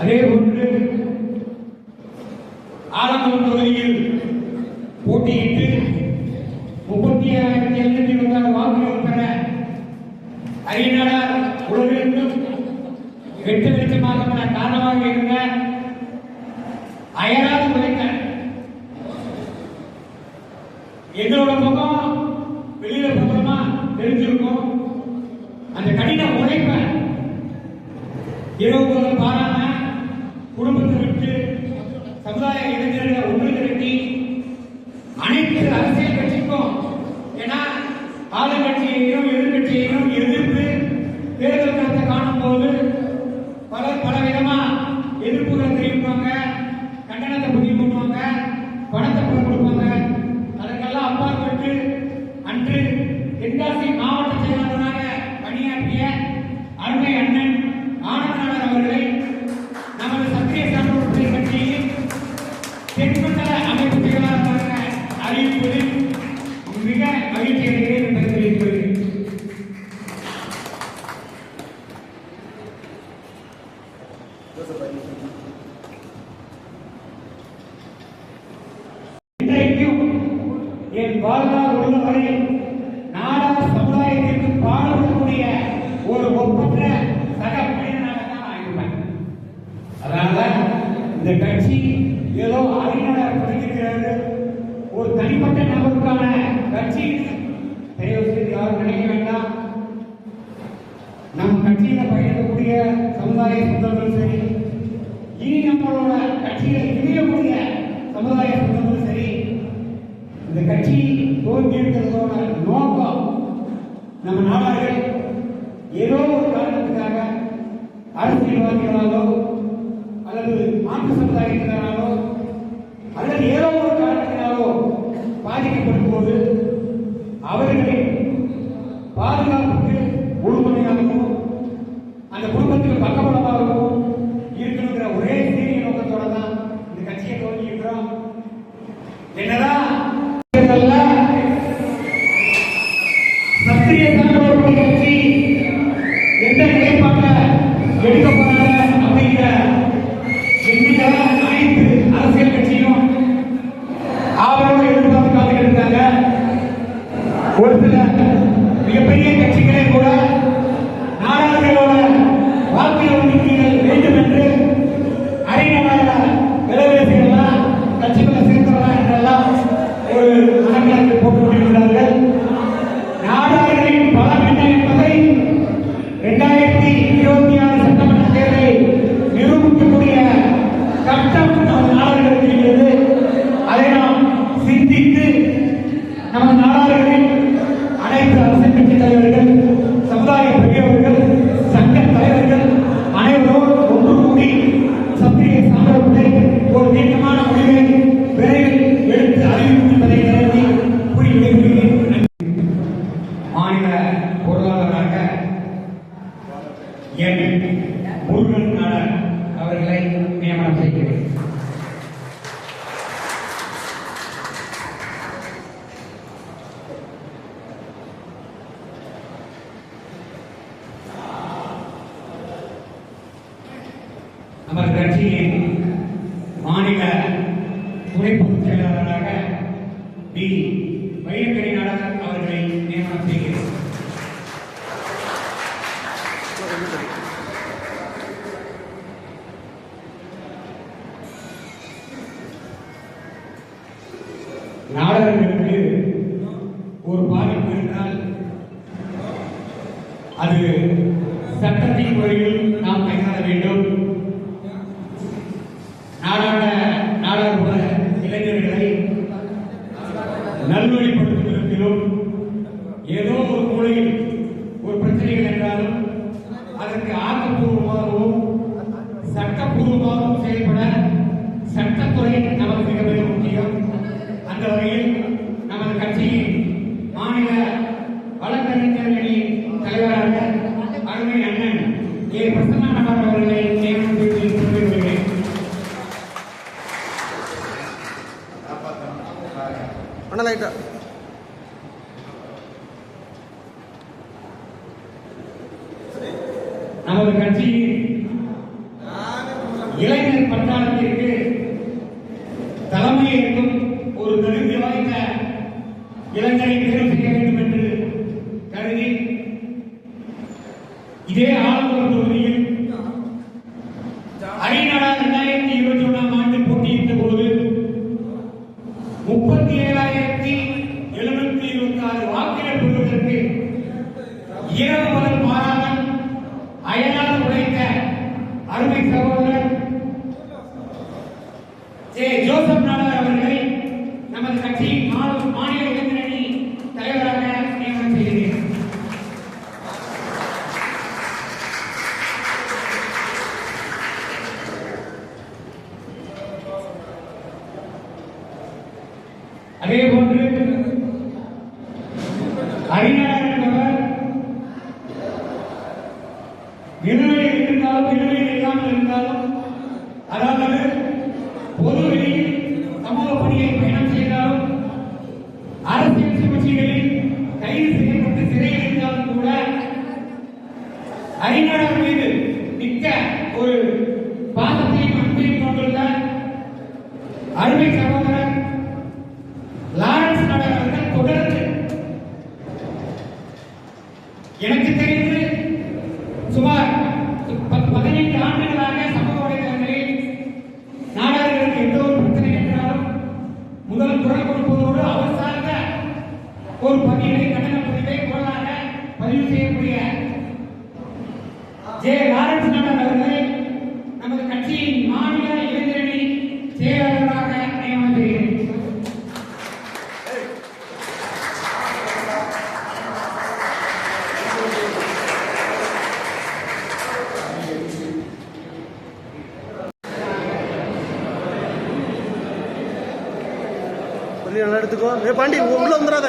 அதே ஒன்று ஆரம்பம் தொகுதியில் போட்டியிட்டு முப்பத்தி ஏழாயிரத்தி எழுநூத்தி இருபத்தி ஆறு வாக்குகள் பெற அறிஞர் உலகிற்கும் வெட்டு வெளிச்சமாக காரணமாக இருந்த அயராது உழைத்தார் எங்களோட முகம் வெளியில பத்திரமா தெரிஞ்சிருக்கும். அந்த கடின உழைப்ப இரவு பாராட்ட ஆளுங்கட்சியையும் எதிர்கட்சியையும் எதிர்த்து தேர்தல் களத்தை காணும் போது பலர் பல விதமா எதிர்ப்புகளை தெரிவிப்பாங்க கண்டனத்தை பதிவு பண்ணுவாங்க பணத்தை இன்றைக்கும் என் வாழ்நாள் உள்ளவரை நாடக சமுதாயத்திற்கு ஒரு ஒப்பற்ற சக மனிதனாக தான் நான் இருப்பேன். அதனால இந்த கட்சி ஏதோ அறிஞர் பதிக்கிறது ஒரு தனிப்பட்ட நபருக்கான கட்சி தயவு செய்து யாரும் நினைக்க நம் கட்சியில பயணிக்கக்கூடிய சமுதாய சொந்தங்களும் சரி இனி நம்மளோட கட்சியில இணையக்கூடிய சமுதாய சொந்தங்களும் சரி இந்த கட்சி தோன்றியிருக்கிறதோட நோக்கம் நம்ம நாடார்கள். ஏதோ ஒரு காரணத்துக்காக அரசியல்வாதிகளாலோ அல்லது மாற்று சமுதாயத்தினராலோ அல்லது ஏதோ ஒரு காரணத்தினாலோ பாதிக்கப்படும் போது அவர்களின் பாதுகாப்புக்கு முழுமையாக அந்த குடும்பத்துக்கு பக்கபலமாகவும் இருக்கணுங்கிற ஒரே சீரிய நோக்கத்தோட தான் இந்த கட்சியை தோல்வி இருக்கிறோம் என்னதான் சத்திரிய தமிழ் கட்சி எந்த நிலைப்பாட்டை எடுக்க போறாங்க நமது கட்சியின் மாநில துணை பொதுச் செயலாளராக பி. வைரக்கணி நாடகர் அவர்களை நியமனம் செய்கிறேன். நாடகர்களுக்கு ஒரு பாதிப்பு இருந்தால் அது சட்டத்தின் முறையில் நாம் கையாள வேண்டும் நாடாள நாடாளுமன்ற இளைஞர்களை நல்வழிப்படுத்தும் விதத்திலும் ஏதோ ஒரு மூலையில் ஒரு பிரச்சனைகள் என்றாலும் அதற்கு ஆக்கப்பூர்வமாகவும் சட்டப்பூர்வமாகவும் செயல்பட சட்டத்துறை நமக்கு மிக மிக முக்கியம். அந்த வகையில் நமது கட்சியின் மாநில வழக்கறிஞர்களின் தலைவராக அருமை அண்ணன் ஏ பிரசன்னானவர் அவர்களை நியமனம் செய்து கொண்டிருக்கிறேன் அண்ணா நமது கட்சியின் இளைஞர் பட்டாளத்திற்கு தலைமையேற்கும் ஒரு தகுதி வாய்ந்த இளைஞரை தேர்வு செய்ய வேண்டும் என்று கருதி இதே ஆளுநர் தொகுதியில் அரிநாடா இரண்டாயிரத்தி இருபத்தி ஒன்றாம் ஆண்டு போட்டியிட்ட போது முப்பத்தி ஏழாயிரம் எழுநூத்தி இருபத்தி ஆறு வாக்குகள் பெறுவதற்கு இரவு முதல் மாறாமல் அயனாக உழைத்த அருமை சகோதரர் ஜே ஜோசப் நாடார் அவர்களை நமது கட்சியின் மாநில இளைஞரணி தலைவராக நியமனம் செய்கிறேன். அதே போன்று அறிஞர் என்பவர் நிலுவையில் இருந்தாலும் நிலுவையில் இல்லாமல் இருந்தாலும் அதாவது Tomara! நல்லா எடுத்துக்கோ. ஏ பாண்டி உள்ள வந்துடாத